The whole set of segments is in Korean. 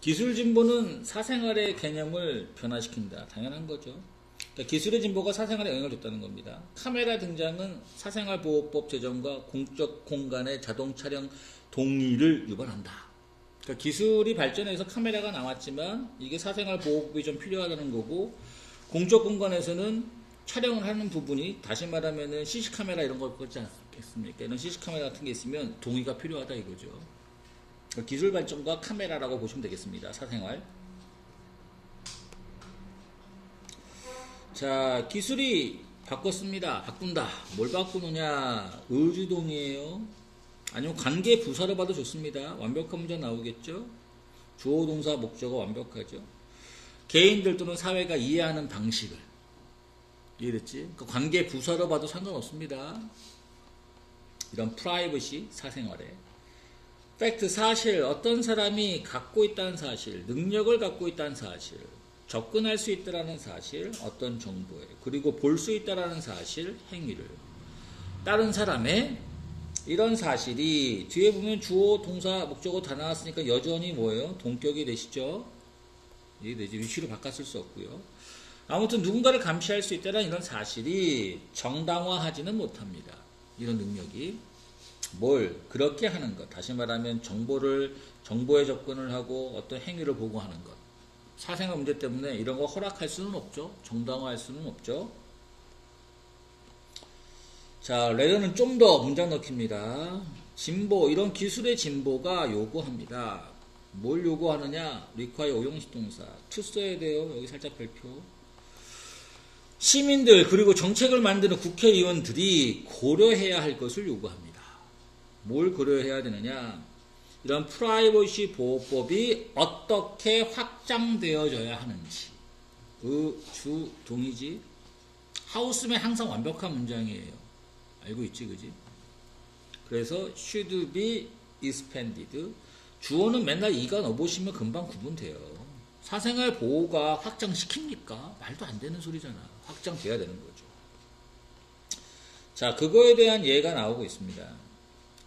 기술 진보는 사생활의 개념을 변화시킨다. 당연한 거죠. 그러니까 기술의 진보가 사생활에 영향을 줬다는 겁니다. 카메라 등장은 사생활 보호법 제정과 공적 공간의 자동 촬영 동의를 유발한다. 그러니까 기술이 발전해서 카메라가 나왔지만 이게 사생활 보호법이 좀 필요하다는 거고 공적 공간에서는 촬영을 하는 부분이 다시 말하면은 CC 카메라 이런 걸 그렇지 않겠습니까? 이런 CC 카메라 같은 게 있으면 동의가 필요하다 이거죠. 그러니까 기술 발전과 카메라라고 보시면 되겠습니다. 사생활. 자, 기술이 바꿨습니다. 바꾼다. 뭘 바꾸느냐? 의주동이에요. 아니면 관계 부사로 봐도 좋습니다. 완벽한 문제 나오겠죠? 주어, 동사, 목적어 완벽하죠. 개인들 또는 사회가 이해하는 방식을. 이해됐지? 그 관계 부사로 봐도 상관없습니다. 이런 프라이버시, 사생활에. 팩트, 사실, 어떤 사람이 갖고 있다는 사실, 능력을 갖고 있다는 사실, 접근할 수 있다라는 사실, 어떤 정보에, 그리고 볼 수 있다라는 사실, 행위를. 다른 사람의 이런 사실이 뒤에 보면 주어, 동사, 목적어 다 나왔으니까 여전히 뭐예요? 동격이 되시죠? 이해되지? 위치로 바꿨을 수 없고요. 아무튼 누군가를 감시할 수 있다는 이런 사실이 정당화하지는 못합니다. 이런 능력이. 뭘 그렇게 하는 것. 다시 말하면 정보를 정보에 접근을 하고 어떤 행위를 보고하는 것. 사생활 문제 때문에 이런 거 허락할 수는 없죠. 정당화할 수는 없죠. 자, 레더는 좀 더 문장 넣기입니다. 진보, 이런 기술의 진보가 요구합니다. 뭘 요구하느냐? require 오형식 동사. to 써야 돼요. 여기 살짝 별표. 시민들, 그리고 정책을 만드는 국회의원들이 고려해야 할 것을 요구합니다. 뭘 고려해야 되느냐? 이런 프라이버시 보호법이 어떻게 확장되어져야 하는지. 그 주 동의지. 하우스면 항상 완벽한 문장이에요. 알고 있지, 그지? 그래서 should be expanded. 주어는 맨날 이가 넣어보시면 금방 구분돼요. 사생활 보호가 확장시킵니까? 말도 안 되는 소리잖아. 확장돼야 되는 거죠. 자, 그거에 대한 예가 나오고 있습니다.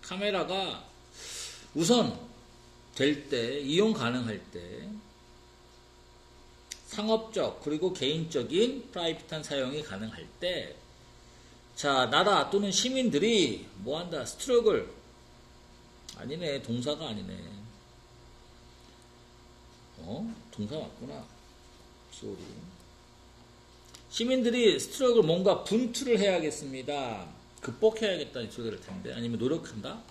카메라가 우선 될 때, 이용 가능할 때, 상업적 그리고 개인적인 프라이빗한 사용이 가능할 때, 자, 나라 또는 시민들이 뭐 한다? 스트럭을. 아니네. 동사가 아니네. 어? 동사 맞구나. 쏘리. 시민들이 스트럭을 뭔가 분투를 해야겠습니다. 극복해야겠다는 소리를 텐데. 아니면 노력한다?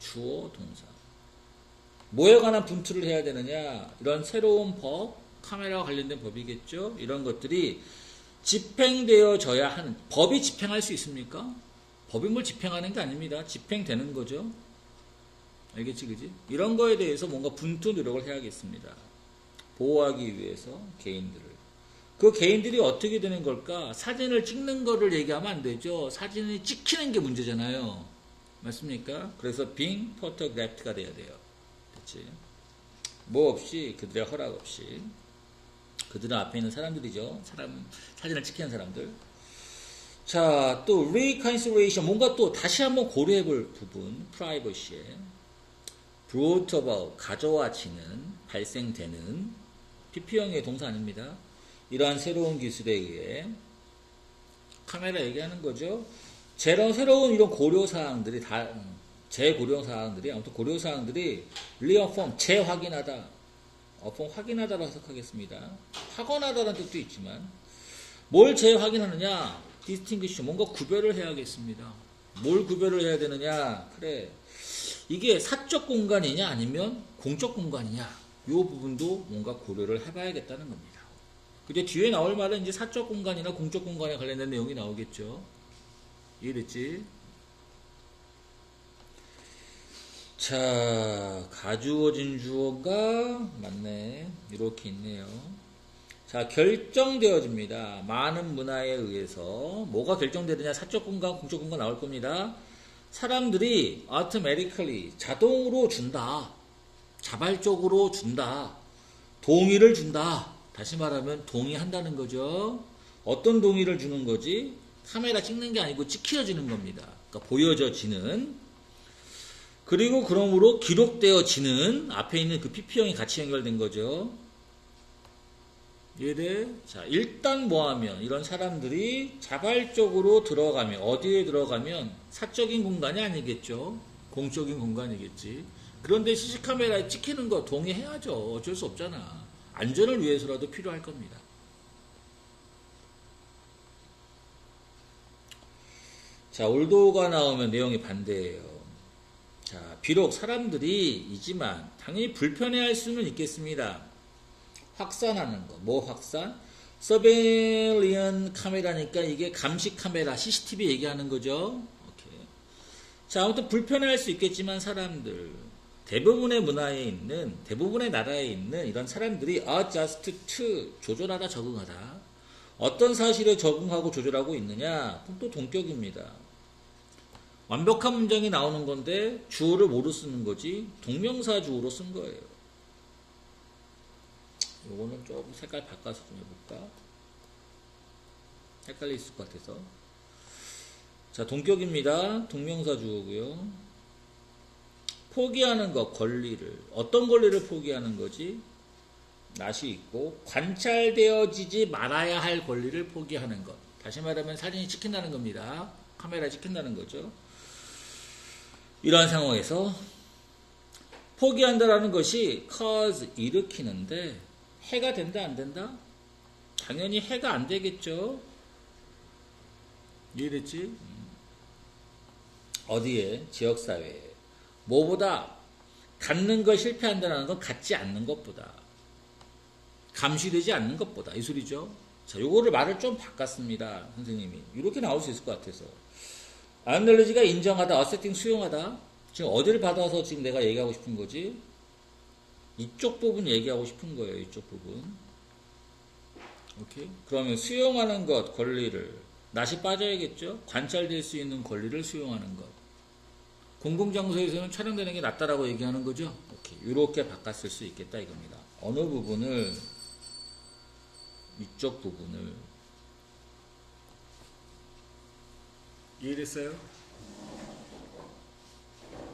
주어, 동사. 뭐에 관한 분투를 해야 되느냐? 이런 새로운 법, 카메라와 관련된 법이겠죠? 이런 것들이 집행되어져야 하는 법이 집행할 수 있습니까? 법이 뭘 집행하는 게 아닙니다. 집행되는 거죠. 알겠지, 그지? 이런 거에 대해서 뭔가 분투 노력을 해야겠습니다. 보호하기 위해서 개인들을. 그 개인들이 어떻게 되는 걸까? 사진을 찍는 거를 얘기하면 안 되죠. 사진을 찍히는 게 문제잖아요. 맞습니까? 그래서 being photographed,가 돼야 돼요. 그치? 뭐 없이, 그들의 허락 없이. 그들은 앞에 있는 사람들이죠. 사람, 사진을 찍히는 사람들. 자, 또 reconciliation. 뭔가 또 다시 한번 고려해 볼 부분. 프라이버시에. brought about. 가져와지는, 발생되는. PP형의 동사 아닙니다. 이러한 새로운 기술에 의해 카메라 얘기하는 거죠. 제런 새로운 이런 고려 사항들이 다, 재고려 사항들이, 아무튼 고려 사항들이 reaffirm, 재확인하다. 어폰 확인하다로 해석하겠습니다. 확언하다는 뜻도 있지만 뭘 재확인하느냐? distinguish 뭔가 구별을 해야겠습니다. 뭘 구별을 해야 되느냐? 그래 이게 사적 공간이냐 아니면 공적 공간이냐? 이 부분도 뭔가 고려를 해봐야겠다는 겁니다. 근데 뒤에 나올 말은 이제 사적 공간이나 공적 공간에 관련된 내용이 나오겠죠. 이해됐지? 자, 가주어진 주어가 맞네. 이렇게 있네요. 자, 결정되어집니다. 많은 문화에 의해서 뭐가 결정되느냐? 사적 공간, 공적 공간 나올 겁니다. 사람들이 automatically 자동으로 준다. 자발적으로 준다. 동의를 준다. 다시 말하면 동의한다는 거죠. 어떤 동의를 주는 거지? 카메라 찍는 게 아니고 찍혀지는 겁니다. 그러니까 보여져지는 그리고 그러므로 기록되어지는 앞에 있는 그 PP형이 같이 연결된 거죠. 이해돼? 자, 일단 뭐 하면 이런 사람들이 자발적으로 들어가면 어디에 들어가면 사적인 공간이 아니겠죠. 공적인 공간이겠지. 그런데 CC카메라에 찍히는 거 동의해야죠. 어쩔 수 없잖아. 안전을 위해서라도 필요할 겁니다. 자, 올도가 나오면 내용이 반대예요. 자, 비록 사람들이 이지만 당연히 불편해할 수는 있겠습니다. 확산하는 거, 뭐 확산? 서베일리언 카메라니까 이게 감시 카메라, CCTV 얘기하는 거죠. 오케이. 자, 아무튼 불편해할 수 있겠지만 사람들 대부분의 문화에 있는 대부분의 나라에 있는 이런 사람들이 adjust to 조절하다 적응하다 어떤 사실에 적응하고 조절하고 있느냐 그럼 또 동격입니다. 완벽한 문장이 나오는 건데 주어를 뭐로 쓰는 거지 동명사 주어로 쓴 거예요. 요거는 조금 색깔 바꿔서 좀 해볼까? 헷갈릴 있을 것 같아서. 자, 동격입니다. 동명사 주어고요. 포기하는 것, 권리를. 어떤 권리를 포기하는 거지? 낯이 있고, 관찰되어지지 말아야 할 권리를 포기하는 것. 다시 말하면 사진이 찍힌다는 겁니다. 카메라 찍힌다는 거죠. 이러한 상황에서 포기한다라는 것이 cause 일으키는데 해가 된다 안 된다? 당연히 해가 안 되겠죠. 이해됐지? 음. 어디에? 지역사회에. 뭐보다 갖는 걸 실패한다는 건 갖지 않는 것보다 감시되지 않는 것보다 이 소리죠. 자, 요거를 말을 좀 바꿨습니다. 선생님이. 이렇게 나올 수 있을 것 같아서. 아날로지가 인정하다, 어세팅 수용하다. 지금 어디를 받아서 지금 내가 얘기하고 싶은 거지? 이쪽 부분 얘기하고 싶은 거예요. 이쪽 부분. 오케이. 그러면 수용하는 것, 권리를 낯이 빠져야겠죠. 관찰될 수 있는 권리를 수용하는 것. 공공장소에서는 촬영되는 게 낫다라고 얘기하는 거죠. 오케이. 이렇게 바꿨을 수 있겠다 이겁니다. 어느 부분을 이쪽 부분을 이해됐어요?